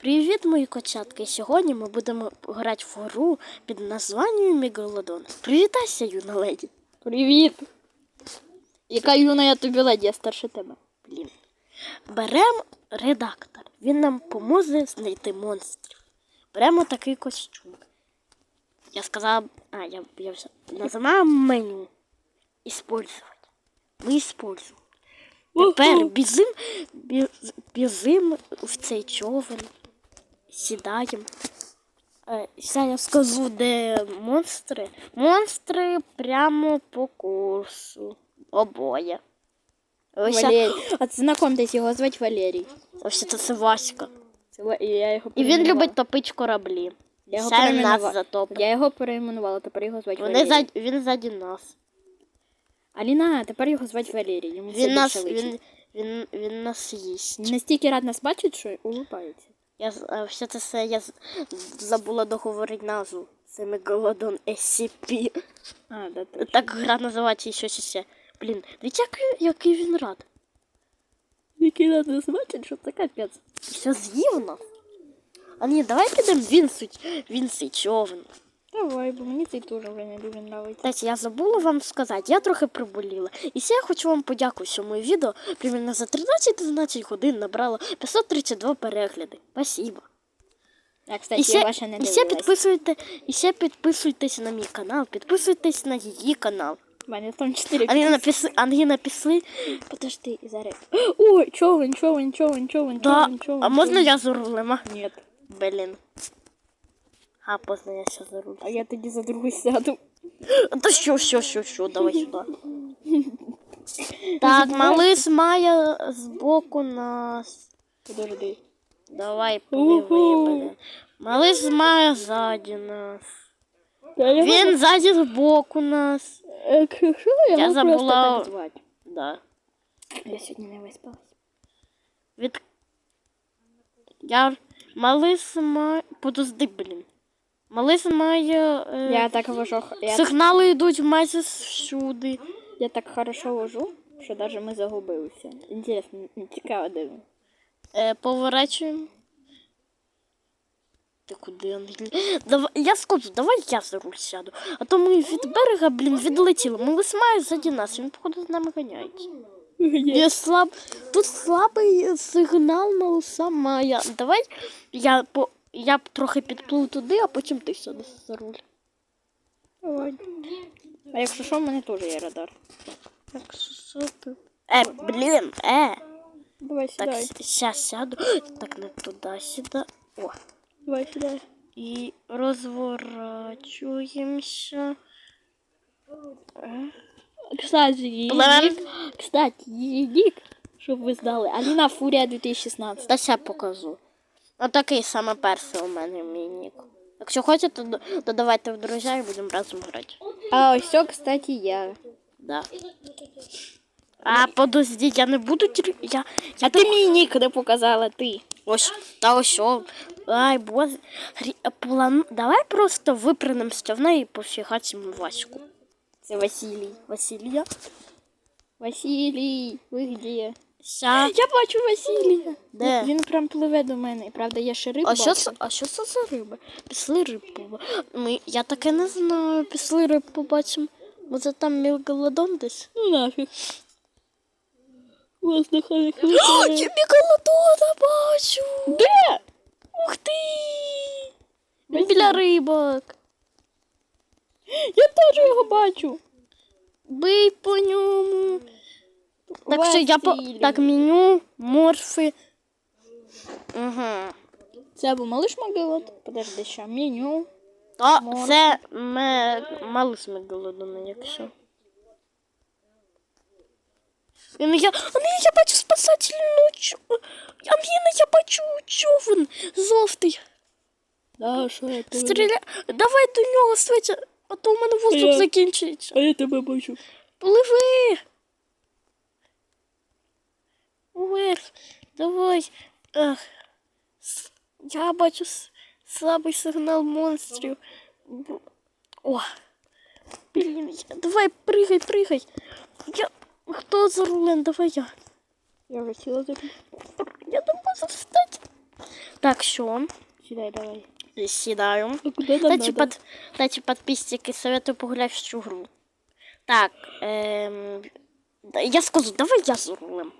Привіт, мої котятки! Сьогодні ми будемо грати в гру під названням Мегалодон. Привітайся, юна леді. Привіт! Яка юна я тобі леді, я старше тебе. Блін. Беремо редактор. Він нам поможе знайти монстрів. Беремо такий костюм. Я сказав, а, я, я все. Називаємо меню. Іспользувати. Ми іспользуємо. Тепер бізим, біз- бізим в цей човен. Сідаємо. Е, скажу, де монстри. Монстри прямо по курсу. Обоє. Ось, Валерій. От знакомтесь, його звати Валерій. ось це, це Васька. Це Ва- і я його І він перейменувала. любить топити кораблі. Я його Ще нас перейменувала. затопить. Я його перейменувала, тепер його звати Вони Валерій. зад... Він ззаді нас. Аліна, тепер його звати Валерій. Йому все Він нас, личить. він, він, він нас їсть. Він настільки рад нас бачить, що улыбається. Я все це все я забула договорити назву. Це Мегалодон SCP. А, да, точно. Так гра називається і щось ще. Блін, дивіться, який, він рад. Який рад не бачить, що це капець. Все з'їв нас. А ні, давай підемо він суть, він цей човен. Давай, бо мені цей теж вже не дуже подобається. Кстати, я забула вам сказати, я трохи приболіла. І ще я хочу вам подякувати, що моє відео примерно за 13-12 годин набрало 532 перегляди. Спасибо. Я, І кстати, ще, ваша не і ще підписуйте, і ще підписуйтесь на мій канал, підписуйтесь на її канал. У мене там 4 Ангіна післи, Ангіна післи. Подожди, зараз. Ой, човен, човен, човен, човен, човен, човен. А можна я за рулем? Ні. Блін. А, поздно я ще за. А я тоді за другу сяду. Та що, що, що, що, давай сюди. Так, малис має збоку нас. Подожди. Давай блін. Малис має ззаді нас. Він ззаді збоку нас. Е, Що я, Я забула- так звати? Да. Я сьогодні не виспалась. Від... Я... Малис має... Подожди, блін. Малис має... Е... Я так вожу, я, Сигнали йдуть майже всюди. я так хорошо вожу, що навіть ми загубилися. Інтересно, цікаво він. Е, поворачуємо. Ти куди, Ангелі? Давай, я скажу, давай я за руль сяду. А то ми від берега, блін, відлетіли. Малис має ззаді нас, він, походу, з нами ганяється. Є слаб... Тут слабий сигнал малиса має. Давай я, по... я б трохи підплив туди, а потім ти сяди за руль. А якщо що, в мене теж є радар. Так, що ти? Е, блін, е. Давай Так, сідай. сейчас сяду. Так, не туди, сюди. О. Давай сідай. І розворачуємося. Кстати, її нік, кстати, її нік, щоб ви знали. Аліна Фурія 2016. Та ще покажу. Отакий саме перший у мене мій нік. Якщо хочете, то додавайте в друзі і будемо разом грати. А ось, це, кстати, я. Да. А, подожди, я не буду. Я, я А ти мій нік не показала, ти. Ось, та ось. о. Ай, боже. План... Давай просто випрямимося в неї і пофігачимо Ваську. Це Василій. Василія. Василій, ви де? Ся. Я бачу Василія. Де? Він прям пливе до мене. Правда, я ще риб А що, це- а що це за риби? Пішли риб побачимо. Ми, я таке не знаю. Пішли риб побачимо. Може там мегалодон десь? Ну нафіг. Воздуха не О, я мегалодона бачу! Де? Ух ти! Він біля рибок. Я теж його бачу. Бий по ньому. Так що я по... Так, меню, морфи. Угу. Це був малиш Магелот. Подожди, що меню. А, Морфи. це ме... малиш мегалодона, якщо. Він я... Ангіна, я бачу спасательну чу... Ангіна, я бачу човен жовтий. Да, що я тебе? Стріля... Давай до нього, Свеча, а то у мене воздух Я- закінчується. А я тебе бачу. Пливи. Уверх. Давай. Ах. Я бачу слабий сигнал монстрів. О. Блін, я- давай пригай, пригай. Я... Хто за рулем? Давай я. Я сіла за Я не можу встати. Так, що? Сідай, давай. Сідаю. Нам Кстати, под, кстати, подписчики, советую погулять в цю гру. Так, ем, я скажу, давай я за рулем.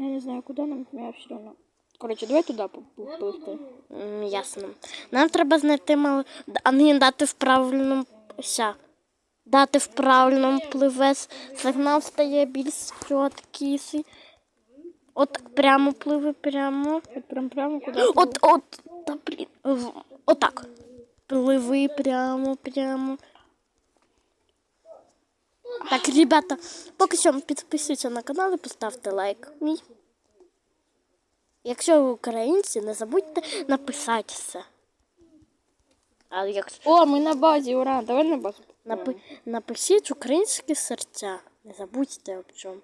Я не знаю, куди нам, я все одно. Коротше, давай туди поплисти. М, Ясно. Нам треба знайти мал... а не дати в правильному ся. Дати в правильному пливе. Сигнал стає більш чіткіший. От прямо пливе, прямо. От прям прямо куди? От, от, та блін. в- Отак. Пливи прямо, прямо. Так, ребята, поки що підписуйтесь на канал і поставте лайк мій. Якщо ви українці, не забудьте написати все. А якщо О, ми на базі, ура! Давай на базу. напи... напишіть українські серця, не забудьте об чому.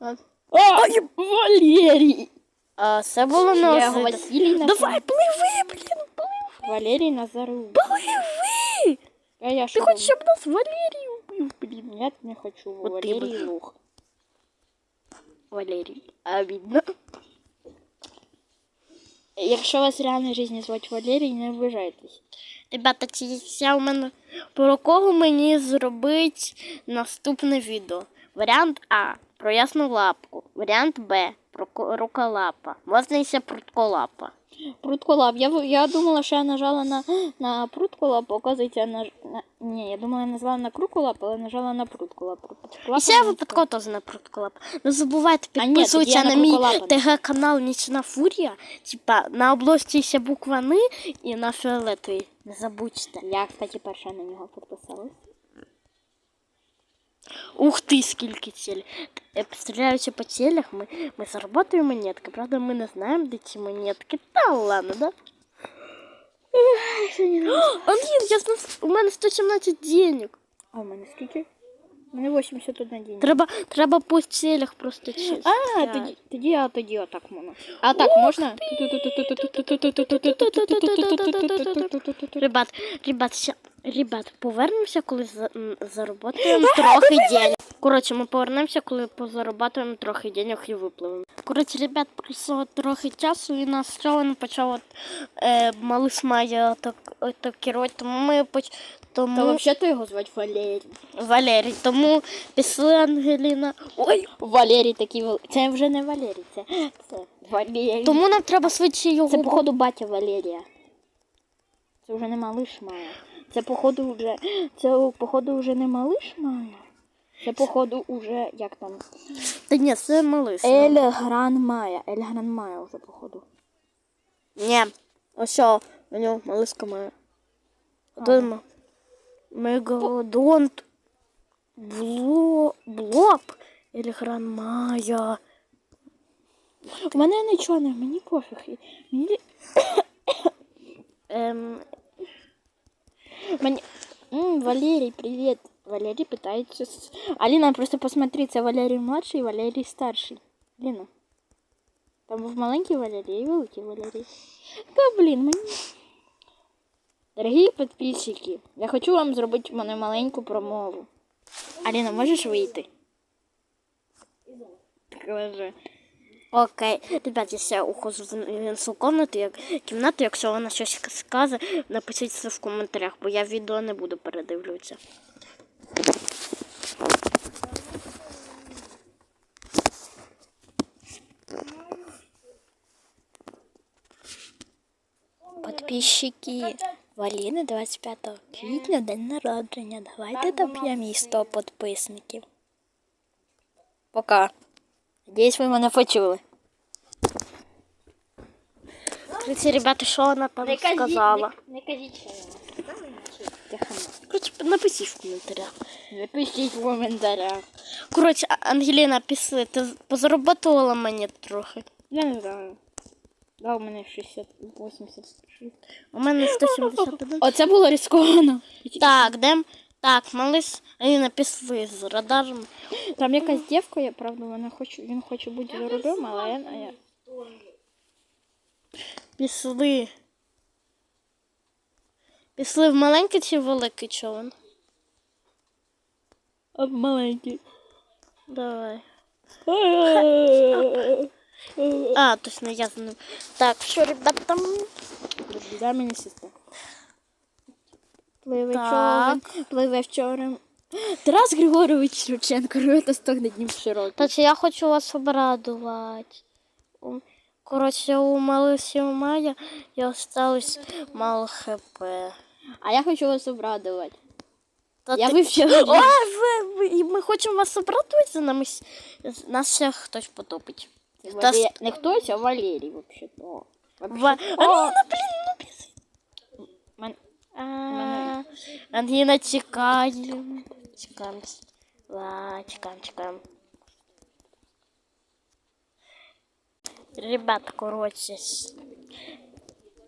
А, Валерій! А це було неожиданно. Давай, пливи, блін, пливи, Валерій Назаров. пливи! А я Ти хочеш, щоб нас Валерій блін. Нет, не хочу. Вот. Валерій. А видно. Якщо вас в реальній житті звати Валерій, не обижайтесь. Ребята, чи у мене про кого мені зробить наступне відео? Варіант А. Про ясну лапку. Варіант Б. Руколапа. Можна ще прутколапа. Прутколап. Я, я думала, що я нажала на, на прутколап, оказується, я наж... на... Ні, я думала, я нажала на круколап, але нажала на прутколап. Прутколап І ще випадково теж на прутколапа. Не забувайте А ні, підписуватися на на мій. ТГ-канал Нічна Фурія. Типа на обложці ще буква Н і на фіолетовій. Не забудьте. Я, кстати, перша на нього підписалась. Ух ты, скільки ціль. Е, по цілях, ми, ми заработаємо монетки. Правда, ми не знаємо, де ці монетки. Та ладно, да? Ангін, я знов, у мене 117 денег. А у мене скільки? У мене 81 день. Треба, треба по цілях просто чесно. А, тоді, тоді, а тоді отак можна. А так можна? Ребят, ребят, ща, ребят, повернемося, коли за, м, заработаємо трохи денег. Коротше, ми повернемося, коли позаробляємо трохи денег і випливемо. Коротше, ребят, пройшло трохи часу і нас човен почав от, е, малиш має так, так керувати, тому ми поч... Та тому взагалі його звати Валерій. Валерій, тому пішли Ангеліна. Ой, Валерій такий вел- Це вже не Валерій, це, це Валерій. тому нам треба швидше його. Це, походу, батя Валерія. Це вже не малиш Майя. Це, походу, вже. Це, походу, вже не малиш Майя. Це, походу, уже як там. Та ні, це малиш. Ель Гран Майя. Ель Гран Майя вже, походу. Ні. Ось що, у нього малишка моя. Один мегалодонт бло... блоб или гранмая. У мене нічого не, мені пофіг. Мені. Ем, мені... М, Валерій, привіт. Валерій питається. с- Аліна, просто посмотри, це Валерій младший і Валерій старший. Аліна. Там був маленький Валерій і великий Валерій. Та блін, мені. Дорогі підписчики, я хочу вам зробити мене маленьку промову. Аліна, можеш вийти? Окей. Ребят, я ухожу в іншу комнату, як кімнату, якщо вона щось скаже, напишіть це в коментарях, бо я відео не буду передивлюватися. Підписчики, Валіни 25 квітня день народження. Давайте доб'ємо їй 100 підписників. Пока. Надіюсь, ви мене почули. Короче, ребята, що вона там сказала? Не, кажіть, що я вам сказала. Короче, напишіть в коментарях. Напишіть в коментарях. Коротше, Ангеліна, пішли, ти позароботувала мені трохи. Я не знаю. Да, у мене 60, 86. У мене 171. Оце було ризиковано. Так, де? Так, малиш, Аліна, пішли з радаром. Там якась дівка, я правда, вона хоче, він хоче бути за рулем, але я, а я. Пішли. Пішли в маленький чи в великий човен? А маленький. Давай. А, точно, я ним. Так, що, ребята? Дай мені сісти. Пливе човен, пливе вчора. Тарас Григорович Шевченко, рвета стогне днів широкий. Та я хочу вас обрадувати. У- Коротше, у Малисі Мая і осталось мало хп. А я хочу вас обрадувати. Та Я ти- вивчила. О, ви, ви, ми хочемо вас обрадувати, за нами нас ще хтось потопить. Та. Не хтось, а Валерій, взагалі-то. Ва... Ангіна, блін, ну. Мен... А, Ангіна, чекаємо. Чекаємо. Ла, чекаємо, чекаємо. Ребят, коротше.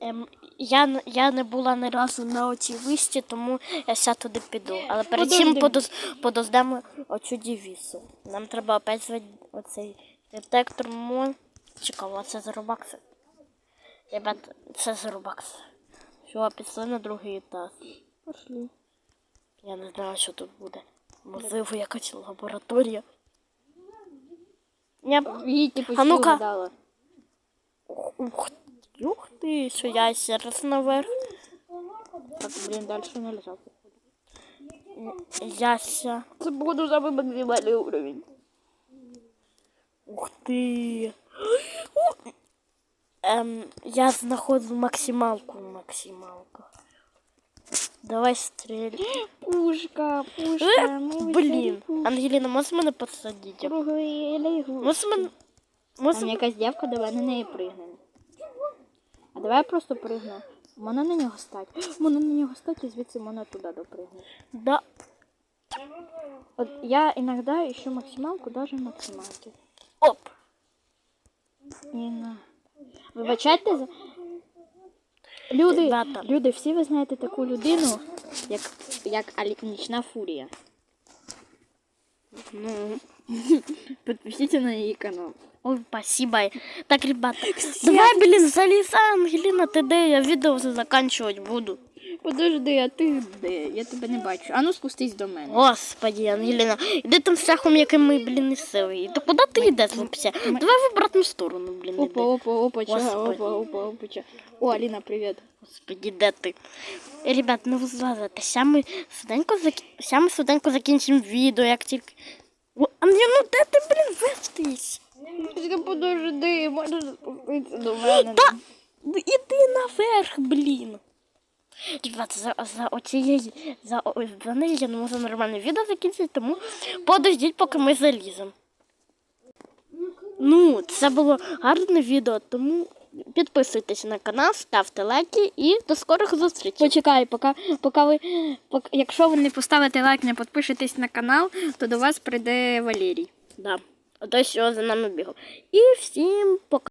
Ем, я, я не була ні разу на оцій висті, тому я ся туди піду. Але перед цим Подожди. подоз, подождемо оцю дівісу. Нам треба опять звати оцей детектор мон. Цікаво, це за робакси. Ребят, це за робакси. Все, пішли на другий етаж. Пошли. Я не знаю, що тут буде. Можливо, якась лабораторія. Я... Їдьте А ну-ка. Ух, ух ти, що я ще раз наверх. Так, блін, далі не лежав. Яся. Це буду за максимальний уровень. Ух ти. О! Ем, я знаходжу максималку, максималка. Давай стріляй. Пушка, пушка, ми Блін, Ангеліна, можеш мене посадити? Круглий лягу. Можеш мене... Можеш Там якась дівка, давай на неї пригнемо. А давай я просто пригну. Можна на нього стати. Можна на нього стати і звідси можна туди допригнути. Да. От я іноді ищу максималку, даже максималки. Оп. І на... Вибачайте за... Люди, люди, всі ви знаєте таку людину, як, як Алі... Нічна Фурія. Ну, Підпишіться на її канал. ой, спасибо. Так, ребята, давай, блін, залізай, Ангеліна, ти де? Я відео вже заканчувати буду. Подожди, а ти де? Я тебе не бачу. Ану спустись до мене. Господи, Ангеліна, іди там шляхом, яким ми, блін, не сили. То куди ти йдеш взагалі? Давай в обратну сторону, блін, Опа, іди. опа, опа, ча, Господи. опа, опа, опа, ча. О, Аліна, привіт. Господи, де ти? Ребят, ну ви злазите, ся ми швиденько, зак... ся ми швиденько закінчимо відео, як тільки... О, Ангеліна, ну де ти, блін, вестись? Ти подожди, можеш спуститися до мене. Та, ну, іди наверх, блін. Ребята, за, за оцієї, за, неї я не можу нормальне відео закінчити, тому подождіть, поки ми заліземо. Ну, це було гарне відео, тому підписуйтесь на канал, ставте лайки і до скорих зустрічей. Почекай, поки, поки ви, поки, якщо ви не поставите лайк, не підпишетесь на канал, то до вас прийде Валерій. Да. А що за нами бігав. І всім пока.